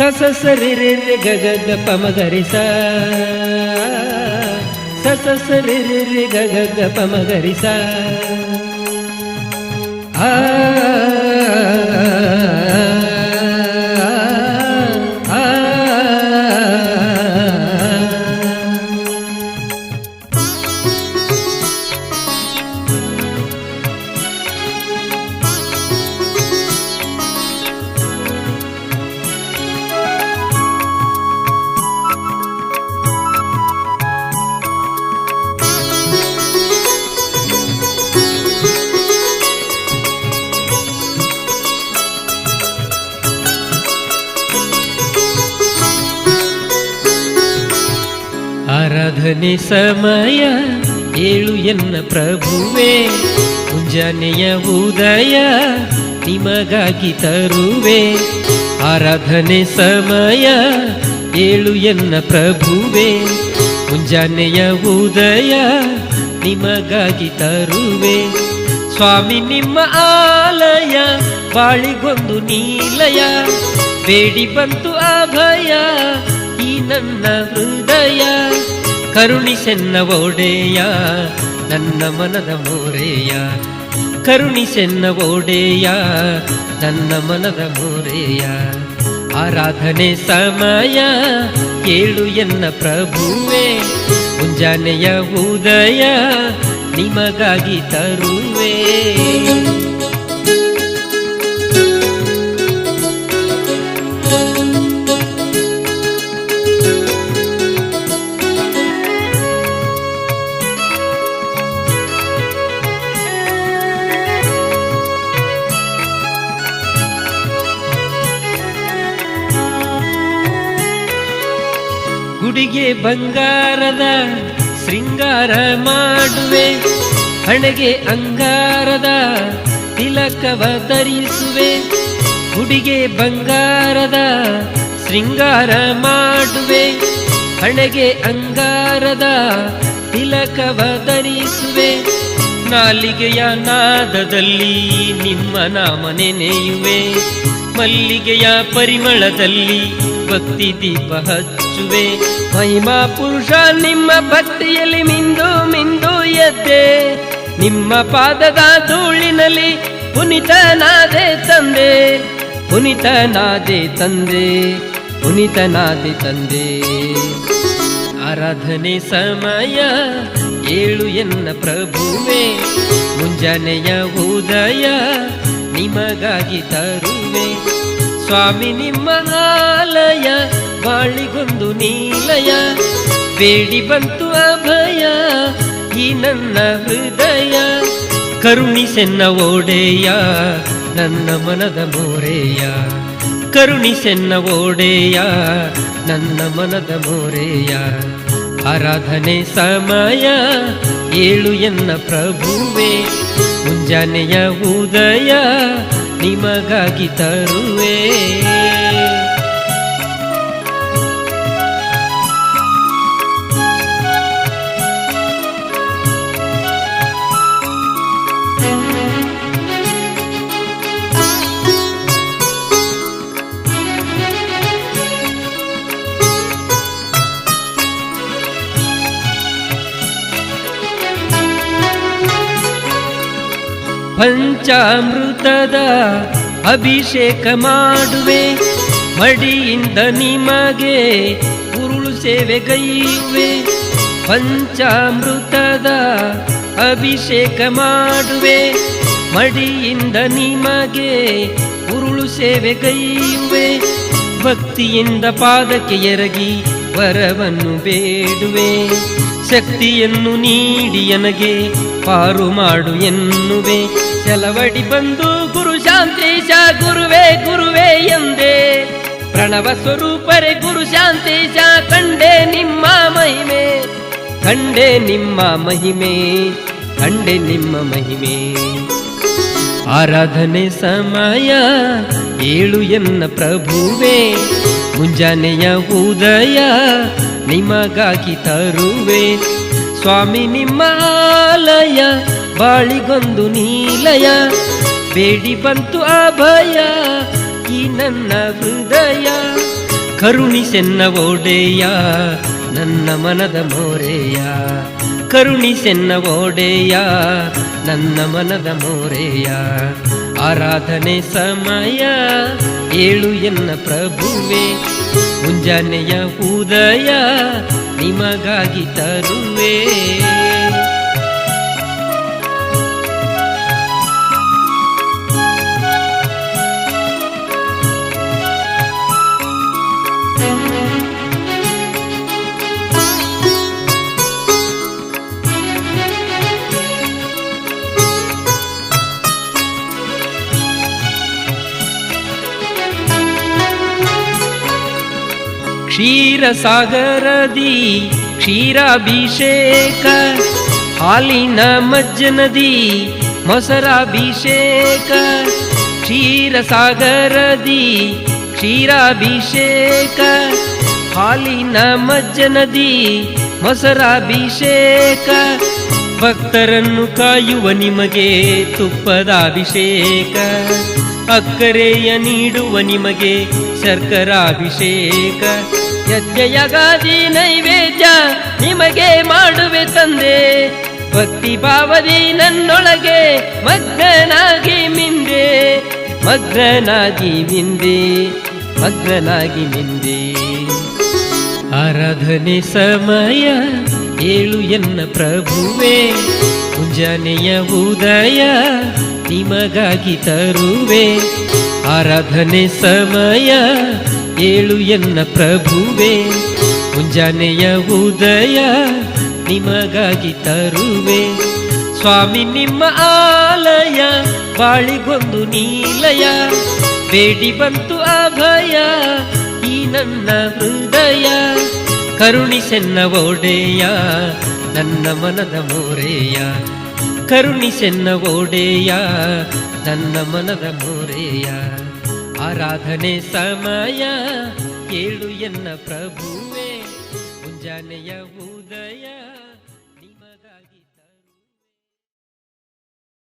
ಸ ಸ ಸ ರಿ ರಿ ರಿ ಗ ಗ ಗ ಪ ಮ ಗ ರಿ ಸ ಸ ಸ ಸ ರಿ ರಿ ರಿ ಗ ಗ ಗ ಪ ಮ ಗ ರಿ ಸ ಆ ಆ, ಆರಾಧನೆ ಸಮಯ ಏಳು ಎನ್ನ ಪ್ರಭುವೆ ಮುಂಜಾನೆಯ ಉದಯ ನಿಮಗಾಗಿ ತರುವೆ. ಆರಾಧನೆ ಸಮಯ ಏಳು ಎನ್ನ ಪ್ರಭುವೆ ಮುಂಜಾನೆಯ ಉದಯ ನಿಮಗಾಗಿ ತರುವೆ. ಸ್ವಾಮಿ ನಿಮ್ಮ ಆಲಯ, ಬಾಳಿಗೊಂದು ನೀಲಯ, ಬೇಡಿ ಬಂತು ಅಭಯ ಈ ನನ್ನ ಹೃದಯ. ಕರುಣಿಸೆನ್ನ ಓಡೆಯ ನನ್ನ ಮನದ ಮೋರೆಯ. ಕರುಣಿಸೆನ್ನ ಓಡೆಯ ನನ್ನ ಮನದ ಮೋರೆಯ. ಆರಾಧನೆ ಸಮಯ, ಕೇಳು ಎನ್ನ ಪ್ರಭುವೆ. ಮುಂಜಾನೆಯ ಉದಯ ನಿಮಗಾಗಿ ತರುವೆ. ಗುಡಿಗೆ ಬಂಗಾರದ ಶೃಂಗಾರ ಮಾಡುವೆ ಹಣೆಗೆ ಅಂಗಾರದ ತಿಲಕವ ಧರಿಸುವೆ. ಗುಡಿಗೆ ಬಂಗಾರದ ಶೃಂಗಾರ ಮಾಡುವೆ ಹಣೆಗೆ ಅಂಗಾರದ ತಿಲಕವ ಧರಿಸುವೆ. ನಾಲಿಗೆಯ ನಾದದಲ್ಲಿ ನಿಮ್ಮ ನಾಮ ನೆನೆಯುವೆ. ಮಲ್ಲಿಗೆಯ ಪರಿಮಳದಲ್ಲಿ ಭಕ್ತಿ ದೀಪ ಹಚ್ಚುವೆ ಮಹಿಮಾ ಪುರುಷ, ನಿಮ್ಮ ಭಕ್ತಿಯಲ್ಲಿ ಮಿಂದು ಮಿಂದು ಎದ್ದೆ. ನಿಮ್ಮ ಪಾದದ ಧೂಳಿನಲ್ಲಿ ಪುನಿತನಾದೆ ತಂದೆ. ಪುನಿತನಾದೆ ತಂದೆ ಪುನಿತನಾದೆ ತಂದೆ. ಆರಾಧನೆ ಸಮಯ ಏಳು ಎನ್ನ ಪ್ರಭುವೆ. ಮುಂಜಾನೆಯ ಉದಯ ನಿಮಗಾಗಿ ತರುವೆ. ಸ್ವಾಮಿ ನಿಮ್ಮ ಆಲಯ ಬಾಳಿಗೊಂದು ನೀಲಯ, ಬೇಡಿ ಬಂತು ಅಭಯ, ಈ ನನ್ನ ಹೃದಯ. ಕರುಣಿಸೆನ್ನ ಓಡೆಯ, ನನ್ನ ಮನದ ಮೋರೆಯ. ಕರುಣಿಸೆನ್ನ ಓಡೆಯ, ನನ್ನ ಮನದ ಮೋರೆಯ. ಆರಾಧನೆ ಸಮಯ, ಏಳು ಎನ್ನ ಪ್ರಭುವೆ. ಮುಂಜಾನೆಯ ಉದಯ, ನಿಮಗಾಗಿ ತರುವೆ. ಪಂಚಾಮೃತದ ಅಭಿಷೇಕ ಮಾಡುವೆ. ಮಡಿಯಿಂದ ನಿಮಗೆ ಉರುಳು ಸೇವೆ ಗೈಯುವೆ. ಪಂಚಾಮೃತದ ಅಭಿಷೇಕ ಮಾಡುವೆ. ಮಡಿಯಿಂದ ನಿಮಗೆ ಉರುಳು ಸೇವೆ ಗೈಯುವೆ. ಭಕ್ತಿಯಿಂದ ಪಾದಕ್ಕೆ ಎರಗಿ ವರವನ್ನು ಬೇಡುವೆ. ಶಕ್ತಿಯನ್ನು ನೀಡಿ ನನಗೆ ಪಾರು ಮಾಡು ಎನ್ನುವೆ. ಚಲವಡಿ ಬಂದು ಗುರು ಶಾಂತೇಶ, ಗುರುವೇ ಗುರುವೇ ಎಂದೆ. ಪ್ರಣವ ಸ್ವರೂಪರೇ ಗುರು ಶಾಂತೇಶ, ಕಂಡೆ ನಿಮ್ಮ ಮಹಿಮೆ, ಕಂಡೆ ನಿಮ್ಮ ಮಹಿಮೆ, ಕಂಡೆ ನಿಮ್ಮ ಮಹಿಮೆ. ಆರಾಧನೆ ಸಮಯ ಏಳು ಎನ್ನ ಪ್ರಭುವೆ, ಮುಂಜಾನೆಯ ಉದಯ ನಿಮಗಾಗಿ ತರುವೆ. ಸ್ವಾಮಿ ನಿಮ್ಮ ಆಲಯ ಬಾಳಿಗೊಂದು ನೀಲಯ, ಬೇಡಿ ಬಂತು ಅಭಯ ಈ ನನ್ನ ಹೃದಯ. ಕರುಣಿಸೆನ್ನ ಓಡೆಯ, ನನ್ನ ಮನದ ಮೋರೆಯ. ಕರುಣಿಸೆನ್ನ ಓಡೆಯ, ನನ್ನ ಮನದ ಮೋರೆಯ. ಆರಾಧನೆ ಸಮಯ, ಏಳು ಎನ್ನ ಪ್ರಭುವೆ. ಮುಂಜಾನೆಯ ಉದಯ, ನಿಮಗಾಗಿ ತರುವೆ. ಕ್ಷೀರಸಾಗರದಿ ಕ್ಷೀರಾಭಿಷೇಕ, ಹಾಲಿನ ಮಜ್ಜನದಿ ಮೊಸರಾಭಿಷೇಕ, ಕ್ಷೀರಸಾಗರದಿ ಕ್ಷೀರಾಭಿಷೇಕ, ಹಾಲಿನ ಮಜ್ಜನದಿ ಮೊಸರಾಭಿಷೇಕ. ಭಕ್ತರನ್ನು ಕಾಯುವ ನಿಮಗೆ ತುಪ್ಪದ ಅಭಿಷೇಕ ಅಕ್ಕರೆಯ ನೀಡುವ ನಿಮಗೆ ಶರ್ಕರಾಭಿಷೇಕ. ಯಜ್ಞಯಗಾದಿ ನೈವೇದ್ಯ ನಿಮಗೆ ಮಾಡುವೆ ತಂದೆ. ಭಕ್ತಿ ಭಾವದಿ ನನ್ನೊಳಗೆ ಮಗ್ನನಾಗಿ ಮಿಂದೆ ಮಗ್ನನಾಗಿ ಮಿಂದೆ ಮಗ್ನನಾಗಿ ಮಿಂದೆ ಆರಾಧನೆ ಸಮಯ ಏಳು ಎನ್ನ ಪ್ರಭುವೆ. ಮುಂಜಾನೆಯ ಉದಯ ನಿಮಗಾಗಿ ತರುವೆ. ಆರಾಧನೆ ಸಮಯ ಏಳು ಎನ್ನ ಪ್ರಭುವೆ, ಮುಂಜಾನೆಯ ಉದಯ ನಿಮಗಾಗಿ ತರುವೆ. ಸ್ವಾಮಿ ನಿಮ್ಮ ಆಲಯ, ಬಾಳಿಗೊಂದು ನೀಲಯ, ಬೇಡಿ ಬಂತು ಅಭಯ, ಈ ನನ್ನ ಹೃದಯ. ಕರುಣಿಸೆನ್ನ ಓಡೆಯ ನನ್ನ ಮನದ ಮೋರೆಯ. ಕರುಣಿಸೆನ್ನ ಓಡೆಯ ನನ್ನ ಮನದ ಮೋರೆಯ. ಆರಾಧನೆ ಸಮಯ ಏಳು ಎನ್ನ ಪ್ರಭುವೆ ಮುಂಜಾನೆಯ ಉದಯ.